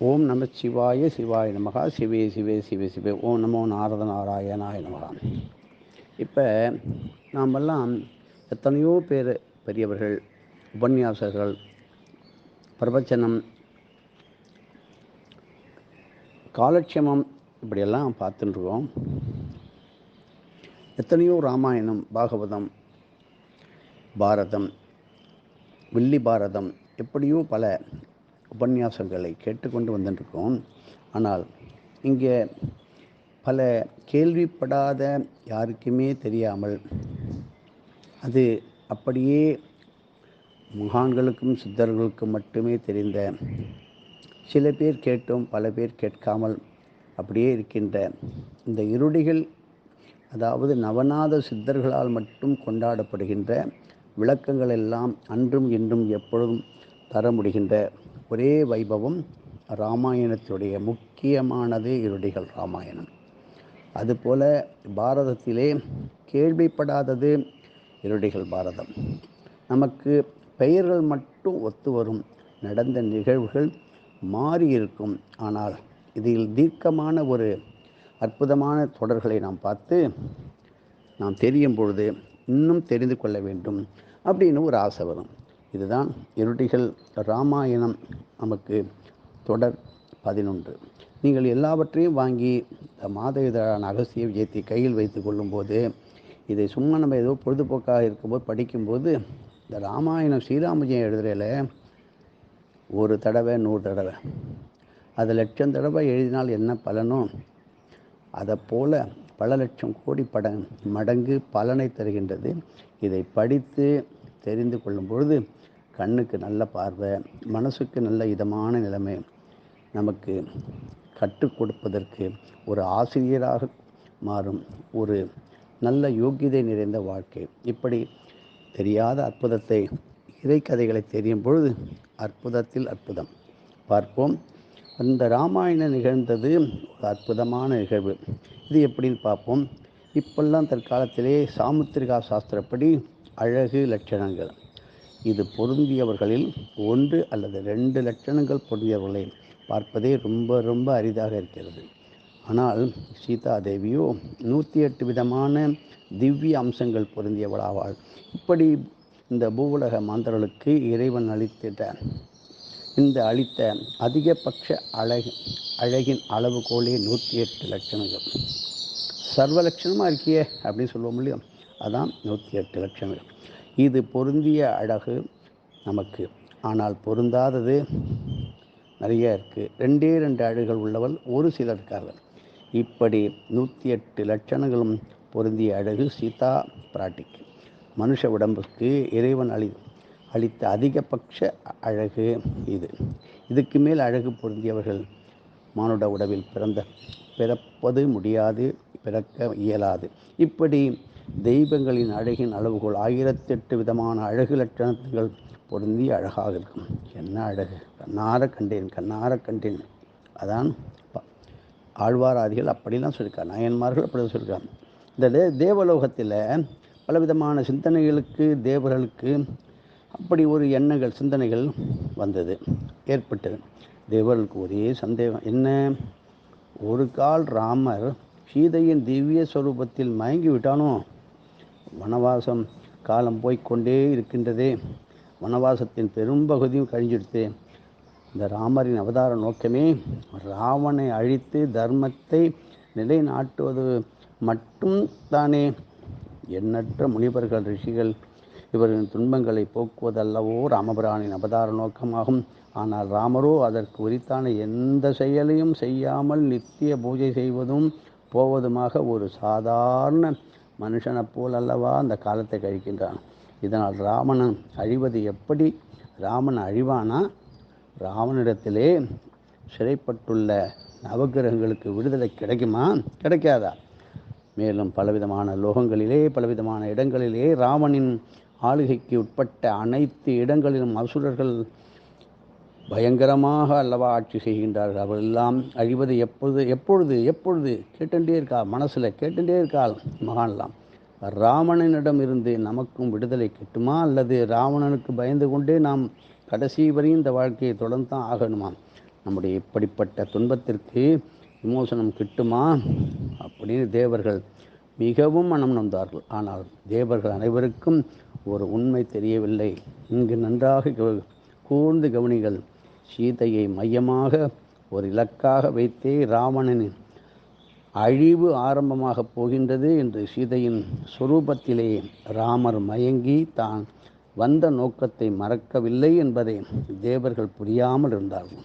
ஓம் நம சிவாய சிவாய நமகா சிவே சிவே சிவே சிவே ஓம் நமோ நாரத நாராயணாய நமகா. இப்போ நாமெல்லாம் எத்தனையோ பேர் பெரியவர்கள் உபன்யாசர்கள் பிரவச்சனம் காலட்சேமம் இப்படியெல்லாம் பார்த்துட்டுருக்கோம் எத்தனையோ ராமாயணம் பாகவதம் பாரதம் வில்லி பாரதம் எப்படியோ பல உபன்யாசங்களை கேட்டுக்கொண்டு வந்துட்டுருக்கோம் ஆனால் இங்கே பல கேள்விப்படாத யாருக்குமே தெரியாமல் அது அப்படியே மகான்களுக்கும் சித்தர்களுக்கும் மட்டுமே தெரிந்த சில பேர் கேட்டும் பல பேர் கேட்காமல் அப்படியே இருக்கின்ற இந்த இருடிகள் அதாவது நவநாத சித்தர்களால் மட்டும் கொண்டாடப்படுகின்ற விளக்கங்கள் எல்லாம் அன்றும் இன்றும் எப்பொழுதும் தர முடிகின்ற ஒரே வைபவம் ராமாயணத்துடைய முக்கியமானது இருடிகள் ராமாயணம். அதுபோல பாரதத்திலே கேள்விப்படாதது இருடிகள் பாரதம். நமக்கு பெயர்கள் மட்டும் ஒத்து வரும். நடந்த நிகழ்வுகள் மாறி இருக்கும். ஆனால் இதில் தீர்க்கமான ஒரு அற்புதமான தொடர்களை நாம் பார்த்து நாம் தெரியும் பொழுது இன்னும் தெரிந்து கொள்ள வேண்டும் அப்படின்னு ஒரு ஆசை வரும். இதுதான் இருட்டிகள் ராமாயணம் நமக்கு தொடர் பதினொன்று. நீங்கள் எல்லாவற்றையும் வாங்கி இந்த மாத இதழான அகசிய விஜயத்தை கையில் வைத்து கொள்ளும்போது இதை சும்மா நம்ம ஏதோ பொழுதுபோக்காக இருக்கும்போது படிக்கும்போது இந்த ராமாயணம் ஸ்ரீராமஜயம் எழுதுறையில் ஒரு தடவை நூறு தடவை. அது லட்சம் தடவை எழுதினால் என்ன பலனோ அதை போல் பல லட்சம் கோடி பட மடங்கு பலனை தருகின்றது. இதை படித்து தெரிந்து கொள்ளும் பொழுது கண்ணுக்கு நல்ல பார்வை மனசுக்கு நல்ல இதமான நிலைமை நமக்கு கற்றுக் கொடுப்பதற்கு ஒரு ஆசிரியராக மாறும். ஒரு நல்ல யோக்கியதை நிறைந்த வாழ்க்கை. இப்படி தெரியாத அற்புதத்தை இறைக்கதைகளை தெரியும் பொழுது அற்புதத்தில் அற்புதம். பார்ப்போம். அந்த ராமாயணம் நிகழ்ந்தது ஒரு அற்புதமான நிகழ்வு. இது எப்படின்னு பார்ப்போம். இப்பெல்லாம் தற்காலத்திலே சாமுத்திரிகா சாஸ்திரப்படி அழகு லட்சணங்கள். இது பொருந்தியவர்களில் ஒன்று அல்லது ரெண்டு லட்சணங்கள் பொருந்தியவர்களை பார்ப்பதே ரொம்ப ரொம்ப அரிதாக இருக்கிறது. ஆனால் சீதா தேவியோ நூற்றி எட்டு விதமான திவ்ய அம்சங்கள் பொருந்தியவளாவாள். இப்படி இந்த பூவுலக மாந்தர்களுக்கு இறைவன் அளித்திட்ட இந்த அளித்த அதிகபட்ச அழகு அழகின் அளவுகோலே நூற்றி எட்டு லட்சணங்கள். சர்வ லட்சணமாக இருக்கியே அப்படின்னு சொல்லுவோம் இல்லையா? அதான் நூற்றி எட்டு லட்சணங்கள் இது பொருந்திய அழகு நமக்கு. ஆனால் பொருந்தாதது நிறைய இருக்குது ரெண்டே ரெண்டு அழகுகள் உள்ளவள் ஒரு சிலர் இப்படி நூற்றி எட்டு லட்சணங்களும் பொருந்திய அழகு சீதா பிராட்டிக்கு. மனுஷ உடம்புக்கு இறைவன் அளி அளித்த அதிகபட்ச அழகு இது. இதுக்கு மேல் அழகு பொருந்தியவர்கள் மானுட உடவில் பிறந்த பிறப்பது முடியாது பிறக்க இயலாது. இப்படி தெய்வங்களின் அழகின் அளவுகோல். ஆயிரத்தெட்டு விதமான அழகு லட்சணங்கள் பொருந்தி அழகாக இருக்கும். என்ன அழகு? கண்ணார கண்டேன் கண்ணார கண்டேன். அதான் ஆழ்வாராதிகள் அப்படிலாம் சொல்லியிருக்கார் நாயன்மார்கள் அப்படி சொல்லியிருக்காங்க இந்த தேவலோகத்தில் பலவிதமான சிந்தனைகளுக்கு தேவர்களுக்கு அப்படி ஒரு எண்ணங்கள் சிந்தனைகள் வந்தது ஏற்பட்டது. தேவர்களுக்கு ஒரே சந்தேகம் என்ன? ஒரு கால் ராமர் சீதையின் திவ்ய ஸ்வரூபத்தில் மயங்கி விட்டானோ? வனவாசம் காலம் போய்கொண்டே இருக்கின்றதே. வனவாசத்தின் பெரும்பகுதியும் கழிஞ்சிடுத்து இந்த ராமரின் அவதார நோக்கமே ராவனை அழித்து தர்மத்தை நிலைநாட்டுவது மட்டும் தானே. எண்ணற்ற முனிவர்கள் ரிஷிகள் இவர்களின் துன்பங்களை போக்குவதல்லவோ ராமபிரானின் அவதார நோக்கமாகும். ஆனால் ராமரோ அதற்கு உரித்தான எந்த செயலையும் செய்யாமல் நித்திய பூஜை செய்வதும் போவதுமாக ஒரு சாதாரண மனுஷனைப் போல் அல்லவா அந்த காலத்தை கழிக்கின்றான். இதனால் ராவணன் அழிவது எப்படி? ராமன் அழிவானா ராவனிடத்திலே சிறைப்பட்டுள்ள நவகிரகங்களுக்கு விடுதலை கிடைக்குமா? கிடைக்காதா? மேலும் பலவிதமான லோகங்களிலே பலவிதமான இடங்களிலே ராவனின் ஆளுகைக்கு உட்பட்ட அனைத்து இடங்களிலும் அசுரர்கள் பயங்கரமாக அல்லவா ஆட்சி செய்கின்றார்கள். அவரெல்லாம் அழிவது எப்பொழுது எப்பொழுது எப்பொழுது? கேட்டுட்டே இருக்கா மனசில் கேட்டுட்டே இருக்காள் மகான்லாம். ராவணனிடம் இருந்து நமக்கும் விடுதலை கிட்டுமா? அல்லது ராவணனுக்கு பயந்து கொண்டே நாம் கடைசி வரையும் இந்த வாழ்க்கையை தொடர்ந்து தான் ஆகணுமா? நம்முடைய இப்படிப்பட்ட துன்பத்திற்கு விமோசனம் கிட்டுமா? அப்படின்னு தேவர்கள் மிகவும் மனம் நொந்தார்கள். ஆனால் தேவர்கள் அனைவருக்கும் ஒரு உண்மை தெரியவில்லை. இங்கு நன்றாக கூர்ந்து கவனிகள். சீதையை மையமாக ஒரு இலக்காக வைத்தே ராவணனின் அழிவு ஆரம்பமாகப் போகின்றது என்று சீதையின் சொரூபத்திலே ராமர் மயங்கி தான் வந்த நோக்கத்தை மறக்கவில்லை என்பதை தேவர்கள் புரியாமல் இருந்தார்கள்.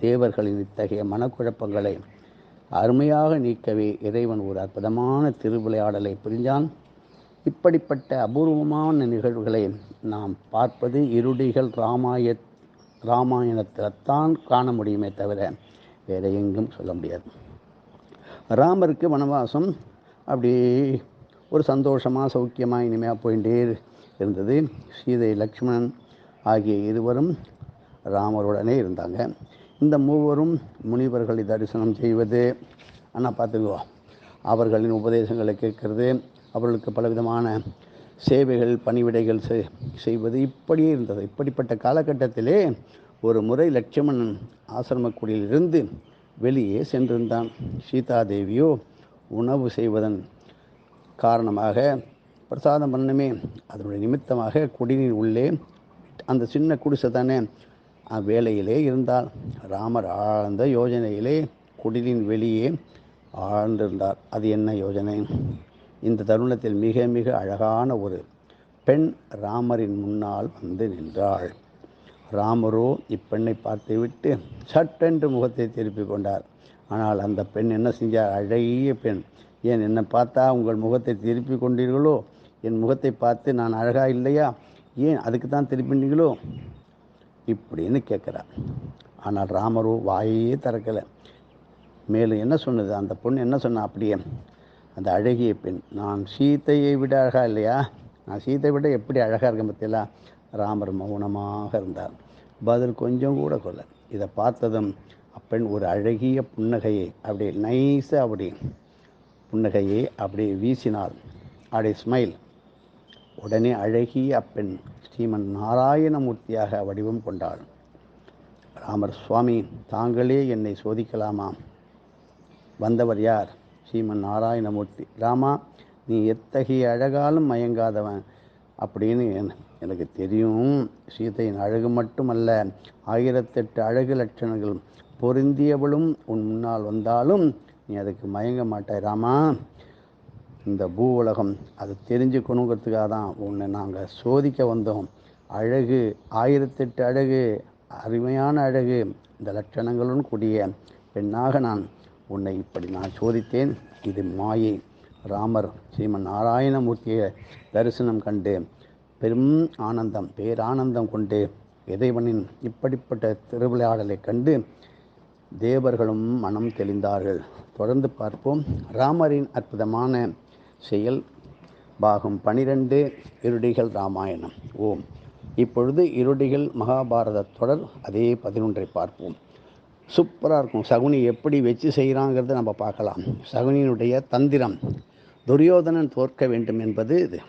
தேவர்களின் இத்தகைய மனக்குழப்பங்களை அருமையாக நீக்கவே இறைவன் ஒரு அற்புதமான திருவிளையாடலை புரிஞ்சான் இப்படிப்பட்ட அபூர்வமான நிகழ்வுகளை நாம் பார்ப்பது இருடிகள் ராமாயத் ராமாயணத்தில்தான் காண முடியுமே தவிர வேற எங்கும் சொல்ல முடியாது. ராமருக்கு வனவாசம் அப்படி ஒரு சந்தோஷமாக சௌக்கியமாக இனிமையாக போயிட்டே இருந்தது. சீதை லக்ஷ்மணன் ஆகிய இருவரும் ராமருடனே இருந்தாங்க. இந்த மூவரும் முனிவர்களை தரிசனம் செய்வது ஆனால் பார்த்துக்குவோம் அவர்களின் உபதேசங்களை கேட்கறது அவர்களுக்கு பலவிதமான சேவைகள் பணிவிடைகள் செய்வது இப்படியே இருந்தது. இப்படிப்பட்ட காலகட்டத்திலே ஒரு முறை லட்சுமணன் ஆசிரமக்குடியிலிருந்து வெளியே சென்றிருந்தான். சீதாதேவியோ உணவு செய்வதன் காரணமாக பிரசாதம் பண்ணணுமே அதனுடைய நிமித்தமாக குடிநீர் உள்ளே அந்த சின்ன குடிசை தானே வேலையிலே இருந்தால் ராமர் ஆழ்ந்த யோஜனையிலே குடிலின் வெளியே ஆழ்ந்திருந்தார். அது என்ன யோஜனை? இந்த தருணத்தில் மிக மிக அழகான ஒரு பெண் ராமரின் முன்னால் வந்து நின்றாள். ராமரோ இப்பெண்ணை பார்த்துவிட்டு சட்டென்று முகத்தை திருப்பி கொண்டார். ஆனால் அந்த பெண் என்ன செஞ்சார் அழகிய பெண். ஏன் என்னை பார்த்தா உங்கள் முகத்தை திருப்பி கொண்டீர்களோ? என் முகத்தை பார்த்து நான் அழகா இல்லையா? ஏன் அதுக்கு தான் திருப்பினீங்களோ இப்படின்னு கேட்குறார். ஆனால் ராமரோ வாயே திறக்கலை. மேலும் என்ன சொன்னது? அந்த பொண்ணு என்ன சொன்னா? அப்படியே அந்த அழகிய பெண். நான் சீதையை விட அழகா இல்லையா? நான் சீத்தை விட எப்படி அழகாக இருக்க பற்றியலா ராமர் மௌனமாக இருந்தார். பதில் கொஞ்சம் கூட கொள்ள இதை பார்த்ததும் அப்பெண் ஒரு அழகிய புன்னகையை அப்படியே நைஸாக அப்படி புன்னகையை அப்படியே வீசினாள். அப்படியே ஸ்மைல் உடனே அழகிய அப்பெண் ஸ்ரீமன் நாராயணமூர்த்தியாக வடிவம் கொண்டாள். ராமர் சுவாமி தாங்களே என்னை சோதிக்கலாமா? வந்தவர் யார்? ஸ்ரீமன் நாராயணமூர்த்தி ராமா நீ எத்தகைய அழகாலும் மயங்காதவன் அப்படின்னு எனக்கு தெரியும். சீதையின் அழகு மட்டுமல்ல ஆயிரத்தெட்டு அழகு லட்சணங்கள் பொருந்தியவளும் உன் முன்னால் வந்தாலும் நீ அதுக்கு மயங்க மாட்டாய் ராமா இந்த பூ உலகம் அது தெரிஞ்சுக்கணுங்கிறதுக்காக தான் உன்னை நாங்கள் சோதிக்க வந்தோம். அழகு ஆயிரத்தெட்டு அழகு அருமையான அழகு இந்த லட்சணங்களுடன் கூடிய பெண்ணாக நான் உன்னை இப்படி நான் சோதித்தேன். இது மாயை. ராமர் ஸ்ரீமன் நாராயணமூர்த்தியை தரிசனம் கண்டு பெரும் ஆனந்தம் பேரானந்தம் கொண்டு இறைவனின் இப்படிப்பட்ட திருவிளையாடலைக் கண்டு தேவர்களும் மனம் தெளிந்தார்கள். தொடர்ந்து பார்ப்போம். ராமரின் அற்புதமான செயல் பாகம் பனிரெண்டு இருடிகள் ராமாயணம். ஓம். இப்பொழுது இருடிகள் மகாபாரத தொடர் அதே பதினொன்றை பார்ப்போம். சூப்பராக இருக்கும். சகுனி எப்படி வச்சு செய்கிறாங்கிறத நம்ம பார்க்கலாம். சகுனியினுடைய தந்திரம் துரியோதனன் தோற்க வேண்டும் என்பது இது.